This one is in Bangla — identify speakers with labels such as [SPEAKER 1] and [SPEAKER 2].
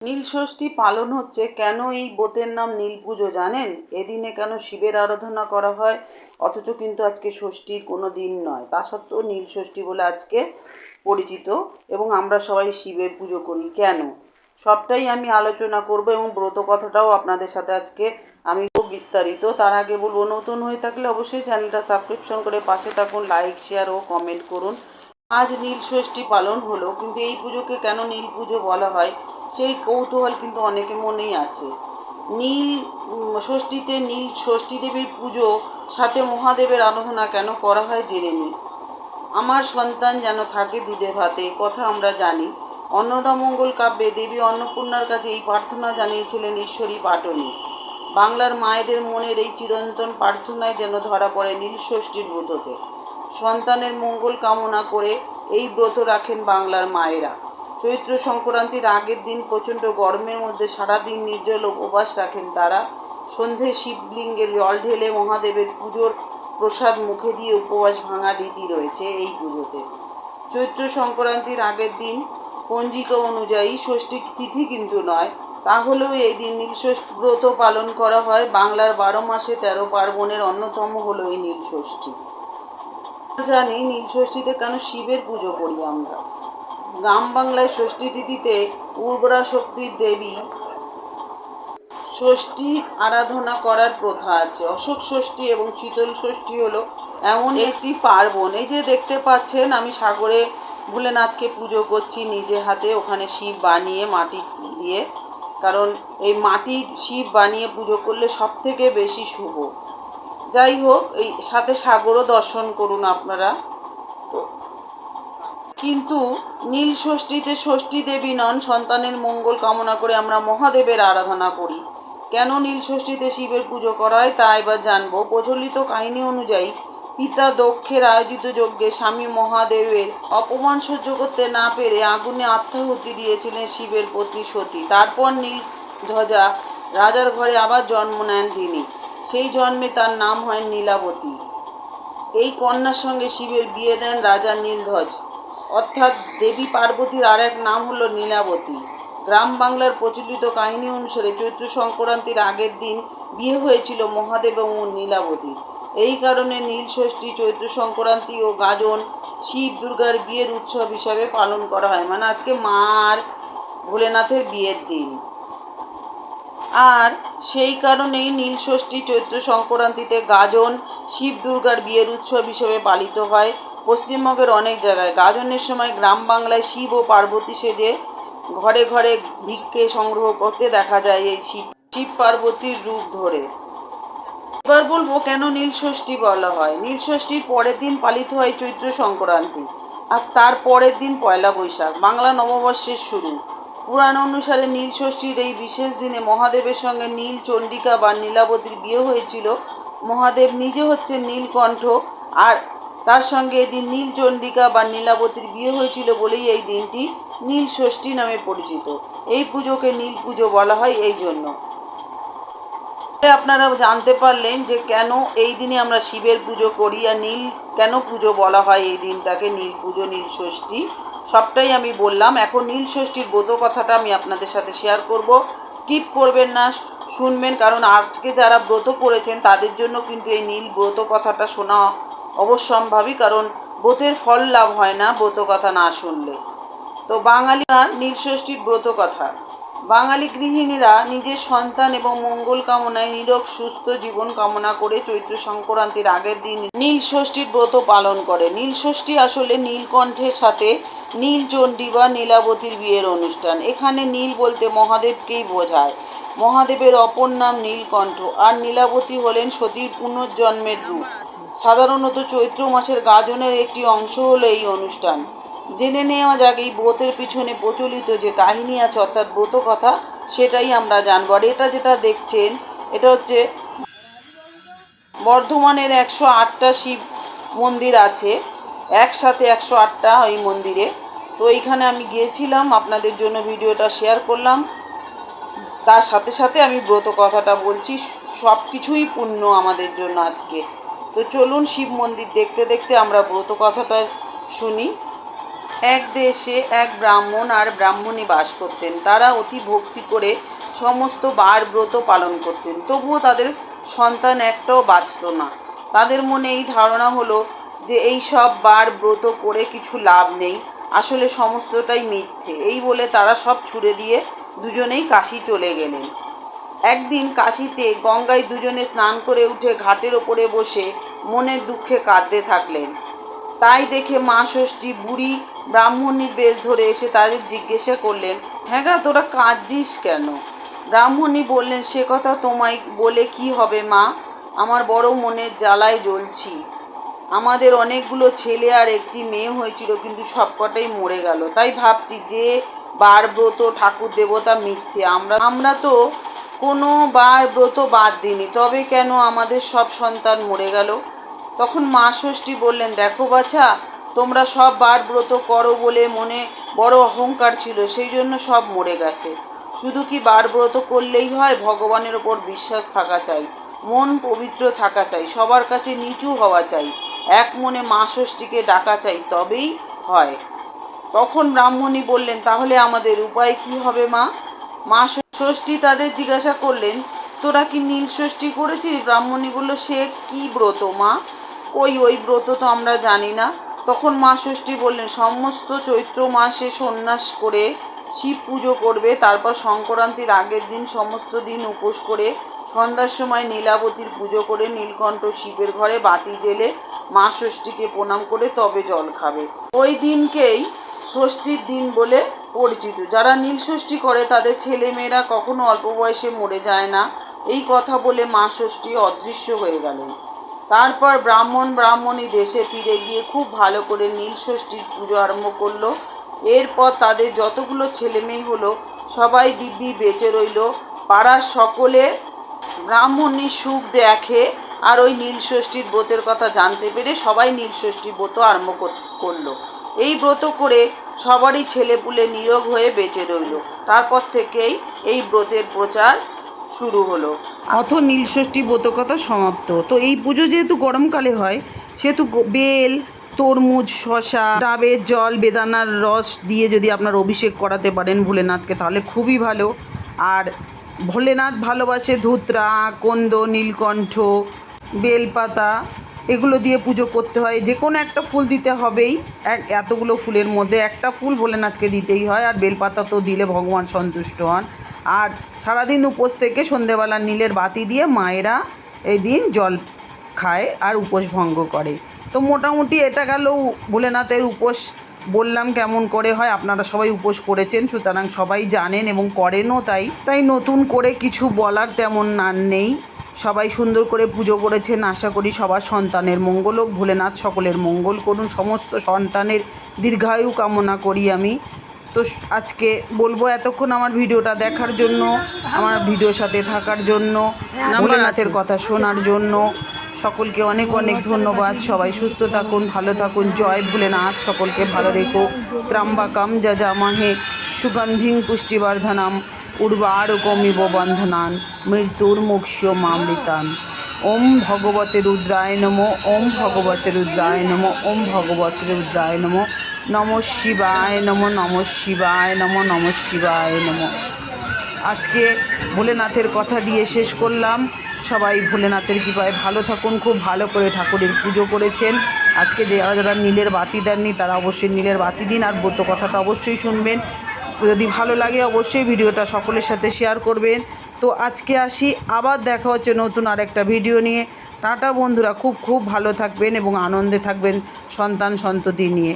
[SPEAKER 1] নীল ষষ্ঠী পালন হচ্ছে কেন এই ব্রতের নাম নীল পুজো, জানেন? এদিনে কেন শিবের আরাধনা করা হয়? অথচ কিন্তু আজকে ষষ্ঠীর কোনো দিন নয়। তা সত্ত্বেও নীল ষষ্ঠী বলে আজকে পরিচিত এবং আমরা সবাই শিবের পুজো করি। কেন? সবটাই আমি আলোচনা করব এবং ব্রত কথাটাও আপনাদের সাথে আজকে আমি খুব বিস্তারিত। তার আগে বলব, নতুন হয়ে থাকলে অবশ্যই চ্যানেলটা সাবস্ক্রিপশন করে পাশে থাকুন, লাইক, শেয়ার ও কমেন্ট করুন। আজ নীল ষষ্ঠী পালন হলো, কিন্তু এই পুজোকে কেন নীল পুজো বলা হয়? সেই কৌতূহল কিন্তু অনেকের মনেই আছে। নীল ষষ্ঠীতে নীল ষষ্ঠী দেবীর পুজো, সাথে মহাদেবের আরাধনা কেন করা হয় জেনে নিই। আমার সন্তান যেন থাকে দুধে ভাতে কথা আমরা জানি। অন্নদামঙ্গল কাব্যে দেবী অন্নপূর্ণার কাছে এই প্রার্থনা জানিয়েছিলেন ঈশ্বরী পাটনি। বাংলার মায়েদের মনের এই চিরন্তন প্রার্থনায় যেন ধরা পড়ে নীল ষষ্ঠীর ব্রততে। সন্তানের মঙ্গল কামনা করে এই ব্রত রাখেন বাংলার মায়েরা। চৈত্র সংক্রান্তির আগের দিন প্রচণ্ড গরমের মধ্যে সারাদিন নির্জল উপবাস রাখেন তারা। সন্ধে শিবলিঙ্গে জল ঢেলে মহাদেবের পুজোর প্রসাদ মুখে দিয়ে উপবাস ভাঙা রীতি রয়েছে এই পুজোতে। চৈত্র সংক্রান্তির আগের দিন পঞ্জিকা অনুযায়ী ষষ্ঠী তিথি কিন্তু নয়, তাহলেও এই দিন নীলষষ্ঠী ব্রত পালন করা হয়। বাংলার বারো মাসে তেরো পার্বণের অন্যতম হলো এই নীলষষ্ঠী জানি নীলষষ্ঠীতে কেন শিবের পুজো করি আমরা। গ্রাম বাংলায় ষষ্ঠী তিথিতে উর্বরা শক্তির দেবী ষষ্ঠী আরাধনা করার প্রথা আছে। অশোক ষষ্ঠী এবং শীতল ষষ্ঠী হলো এমন একটি পার্বণ। এই যে দেখতে পাচ্ছেন আমি সাগরে ভোলেনাথকে পুজো করছি নিজে হাতে। ওখানে শিব বানিয়ে মাটি দিয়ে। কারণ এই মাটির শিব বানিয়ে পুজো করলে সব থেকে বেশি শুভ। যাই হোক এই সাথে সাগরও দর্শন করুন আপনারা। কিন্তু নীল ষষ্ঠীতে ষষ্ঠী দেবী নন, সন্তানের মঙ্গল কামনা করে আমরা মহাদেবের আরাধনা করি। কেন নীল ষষ্ঠীতে শিবের পুজো করা হয় তা এবার জানব। প্রচলিত কাহিনী অনুযায়ী পিতা দক্ষের আয়োজিত যজ্ঞে স্বামী মহাদেবের অপমান সহ্য করতে না পেরে আগুনে আত্মাহুতি দিয়েছিলেন শিবের পত্নী সতী। তারপর নীল ধ্বজা রাজার ঘরে আবার জন্ম নেন তিনি। সেই জন্মে তার নাম হয় নীলাবতী। এই কন্যার সঙ্গে শিবের বিয়ে দেন রাজা নীলধ্বজ অর্থাৎ দেবী পার্বতীর আর এক নাম হলো নীলাবতী। গ্রাম বাংলার প্রচলিত কাহিনী অনুসারে চৈত্র সংক্রান্তির আগের দিন বিয়ে হয়েছিল মহাদেব এবং নীলাবতীর এই কারণে নীল ষষ্ঠী, চৈত্র সংক্রান্তি ও গাজন শিব দুর্গার বিয়ের উৎসব হিসাবে পালন করা হয়। মানে আজকে মা আর ভোলেনাথের বিয়ের দিন। আর সেই কারণেই নীল ষষ্ঠী, চৈত্র সংক্রান্তিতে গাজন শিব দুর্গার বিয়ের উৎসব হিসেবে পালিত হয়। পশ্চিমবঙ্গের অনেক জায়গায়। গাজনের সময় গ্রাম বাংলায় শিব ও পার্বতী সেজে ঘরে ঘরে ভিক্ষে সংগ্রহ করতে দেখা যায় এই শিব। শিব পার্বতীর রূপ ধরে। এবার বলব কেন নীলষষ্ঠী বলা হয়? নীলষষ্ঠীর পরের দিন পালিত হয় চৈত্র সংক্রান্তি আর তার পরের দিন পয়লা বৈশাখ। বাংলা নববর্ষের শুরু। পুরাণ অনুসারে নীলষষ্ঠীর এই বিশেষ দিনে মহাদেবের সঙ্গে নীল চণ্ডিকা বা নীলাবতীর বিয়ে হয়েছিল মহাদেব নিজে হচ্ছেন নীলকণ্ঠ আর তার সঙ্গে এদিন নীলচণ্ডিকা বা নীলাবতীর বিয়ে হয়েছিল বলেই এই দিনটি নীল ষষ্ঠী নামে পরিচিত। এই পুজোকে নীল পুজো বলা হয় এই জন্য। আপনারা জানতে পারলেন যে কেন এই দিনে আমরা শিবের পুজো করি আর নীল কেন পুজো বলা হয় এই দিনটাকে, নীল পুজো নীল ষষ্ঠী সবটাই আমি বললাম। এখন নীল ষষ্ঠীর ব্রত কথাটা আমি আপনাদের সাথে শেয়ার করব। স্কিপ করবেন না। শুনবেন, কারণ আজকে যারা ব্রত করেছেন তাদের জন্য কিন্তু এই নীল ব্রত কথাটা শোনা অবশ্যম্ভাবী, কারণ ব্রতের ফল লাভ হয় না ব্রত কথা না শুনলে। তো বাঙালিরা নীলষষ্ঠীর ব্রত কথা। বাঙালি গৃহিণীরা নিজের সন্তান এবং মঙ্গল কামনায় নিরোগ, সুস্থ জীবন কামনা করে চৈত্র সংক্রান্তির আগের দিন নীল ষষ্ঠীর ব্রত পালন করে। নীল ষষ্ঠী আসলে নীলকণ্ঠের সাথে নীল চণ্ডী বা নীলাবতীর বিয়ের অনুষ্ঠান। এখানে নীল বলতে মহাদেবকেই বোঝায়। মহাদেবের অপর নাম নীলকণ্ঠ, আর নীলাবতী হলেন সতীর পুনর্জন্মের রূপ। সাধারণত চৈত্র মাসের গাজনের একটি অংশ হলো এই অনুষ্ঠান। জেনে নেওয়া যাক এই ব্রতের পিছনে প্রচলিত যে কাহিনী আছে, অর্থাৎ ব্রত কথা সেটাই আমরা জানব। আর এটা যেটা দেখছেন, এটা হচ্ছে বর্ধমানের একশো আটটা শিব মন্দির আছে। একসাথে একশো আটটা ওই মন্দিরে। তো এইখানে আমি গিয়েছিলাম, আপনাদের জন্য ভিডিওটা শেয়ার করলাম। তার সাথে সাথে আমি ব্রত কথাটা বলছি সব কিছুই পূর্ণ আমাদের জন্য আজকে। তো চলুন শিব মন্দির দেখতে দেখতে আমরা ব্রত কথাটা শুনি। এক দেশে এক ব্রাহ্মণ আর ব্রাহ্মণী বাস করতেন। তারা অতি ভক্তি করে সমস্ত বার ব্রত পালন করতেন। তবুও তাদের সন্তান একটাও বাঁচত না। তাদের মনে এই ধারণা হলো যে এই সব বার ব্রত করে কিছু লাভ নেই। আসলে সমস্তটাই মিথ্যে। এই বলে তারা সব ছুড়ে দিয়ে দুজনেই কাশি চলে গেলেন। একদিন কাশিতে গঙ্গায় দুজনে স্নান করে উঠে ঘাটের ওপরে বসে মনের দুঃখে কাঁদতে থাকলেন। তাই দেখে মা ষষ্ঠী, বুড়ি, ব্রাহ্মণীর বেশ ধরে এসে তাদের জিজ্ঞাসা করলেন হ্যাঁ গা, তোরা কাঁদছিস কেন? ব্রাহ্মণী বললেন, সে কথা তোমায় বলে কি হবে মা? আমার বড় মনের জ্বালায় জ্বলছি। আমাদের অনেকগুলো ছেলে আর একটি মেয়ে হয়েছিল, কিন্তু সবকটাই মরে গেল। তাই ভাবছি যে ব্রত ঠাকুর দেবতা মিথ্যে। আমরা আমরা তো কোনো বার ব্রত বাদ দিইনি। তবে কেন আমাদের সব সন্তান মরে গেল? তখন মা ষষ্ঠী বললেন, দেখো বাছা, তোমরা সব বার ব্রত করো বলে মনে বড় অহংকার ছিল, সেই জন্য সব মরে গেছে। শুধু কি বার ব্রত করলেই হয়? ভগবানের ওপর বিশ্বাস থাকা চাই, মন পবিত্র থাকা চাই, সবার কাছে নিচু হওয়া চাই, এক মনে মা ষষ্ঠীকে ডাকা চাই, তবেই হয়। তখন ব্রাহ্মণী বললেন, তাহলে আমাদের উপায় কি হবে মা? মা ষষ্ঠী তাদের জিজ্ঞাসা করলেন, তোরা কি নীল ষষ্ঠী করেছিস? ব্রাহ্মণী বলল, সে কি ব্রত মা? ওই ওই ব্রত তো আমরা জানি না। তখন মা ষষ্ঠী বললেন, সমস্ত চৈত্র মাসে সন্ন্যাস করে শিব পুজো করবে, তারপর সংক্রান্তির আগের দিন সমস্ত দিন উপোস করে সন্ধ্যার সময় নীলাবতীর পুজো করে নীলকণ্ঠ শিবের ঘরে বাতি জেলে মা ষষ্ঠীকে প্রণাম করে তবে জল খাবে। ওই দিনকেই ষষ্ঠীর দিন বলে পরিচিত। যারা নীল ষষ্ঠী করে, তাদের ছেলে মেয়েরা কখনো অল্প বয়সে মরে যায় না। এই কথা বলে মা ষষ্ঠী অদৃশ্য হয়ে গেলেন। তারপর ব্রাহ্মণ ব্রাহ্মণী দেশে ফিরে গিয়ে খুব ভালো করে নীল ষষ্ঠীর পুজো আরম্ভ করল। এরপর তাদের যতগুলো ছেলে মেয়ে হলো, সবাই দিব্যি বেঁচে রইল। পাড়ার সকলে ব্রাহ্মণী সুখ দেখে আর ওই নীল ষষ্ঠীর ব্রতের কথা জানতে পেরে সবাই নীল ষষ্ঠীর ব্রত আরম্ভ কর- করল। এই ব্রত করে সবারই ছেলেপুলে নিরোগ হয়ে বেঁচে রইল। তারপর থেকেই এই ব্রতের প্রচার শুরু হলো। অথ নীলষষ্ঠী ব্রতকথা সমাপ্ত। তো এই পুজো যেহেতু গরমকালে হয়, সেহেতু বেল, তরমুজ শশা ডাবের জল, বেদানার রস দিয়ে যদি আপনার অভিষেক করাতে পারেন ভোলেনাথকে, তাহলে খুবই ভালো। আর ভোলেনাথ ভালোবাসে ধুতরা, কন্দ, নীলকণ্ঠ, বেলপাতা এগুলো দিয়ে পুজো করতে হয়। যে কোনো একটা ফুল দিতে হবেই। এক এতগুলো ফুলের মধ্যে একটা ফুল ভোলেনাথকে দিতেই হয়। আর বেলপাতা তো দিলে ভগবান সন্তুষ্ট হন। আর সারাদিন উপোস থেকে সন্ধেবেলা নীলের বাতি দিয়ে মায়েরা এই দিন জল খায় আর উপোস ভঙ্গ করে। তো মোটামুটি এটা গেল ভোলেনাথের উপোস। বললাম কেমন করে হয়। আপনারা সবাই উপোস করেছেন, সুতরাং সবাই জানেন এবং করেনও তাই। তাই নতুন করে কিছু বলার তেমন নান নেই। সবাই সুন্দর করে পুজো করেছেন। আশা করি সবার সন্তানের মঙ্গল হোক। ভোলেনাথ সকলের মঙ্গল করুন। সমস্ত সন্তানের দীর্ঘায়ু কামনা করি আমি। তো আজকে বলব এতক্ষণ আমার ভিডিওটা দেখার জন্য আমার ভিডিওর সাথে থাকার জন্য ভোলেনাথের কথা শোনার জন্য। সকলকে অনেক অনেক ধন্যবাদ। সবাই সুস্থ থাকুন ভালো থাকুন। জয় ভোলেনাথ। সকলকে ভালো রেখো। ত্রাম্বাকাম যজামাহে সুগন্ধিং পুষ্টিবর্ধনাম। উর্বারকমিব বন্ধনান, মৃত্যুর মুক্ষ্য মামৃতান ওম ভগবতে রুদ্রায় নম, ওম ভগবতে রুদ্রায় নম, ওম ভগবতে রুদ্রায় নম নম শিবায় নম নম শিবায় নম নম শিবায় নম। আজকে ভোলেনাথের কথা দিয়ে শেষ করলাম। সবাই ভোলেনাথের কৃপায় ভালো থাকুন, খুব ভালো করে ঠাকুরের পুজো করেছেন। আজকে যারা যারা নীলের বাতি দেননি, তারা অবশ্যই নীলের বাতি দিন, আর ব্রত কথাটা অবশ্যই শুনবেন। যদি ভালো লাগে অবশ্যই ভিডিওটা সকলের সাথে শেয়ার করবেন। তো আজকে আসি, আবার দেখা হচ্ছে নতুন আরেকটা ভিডিও নিয়ে। টাটা বন্ধুরা, খুব খুব ভালো থাকবেন এবং আনন্দে থাকবেন সন্তান সন্ততি নিয়ে।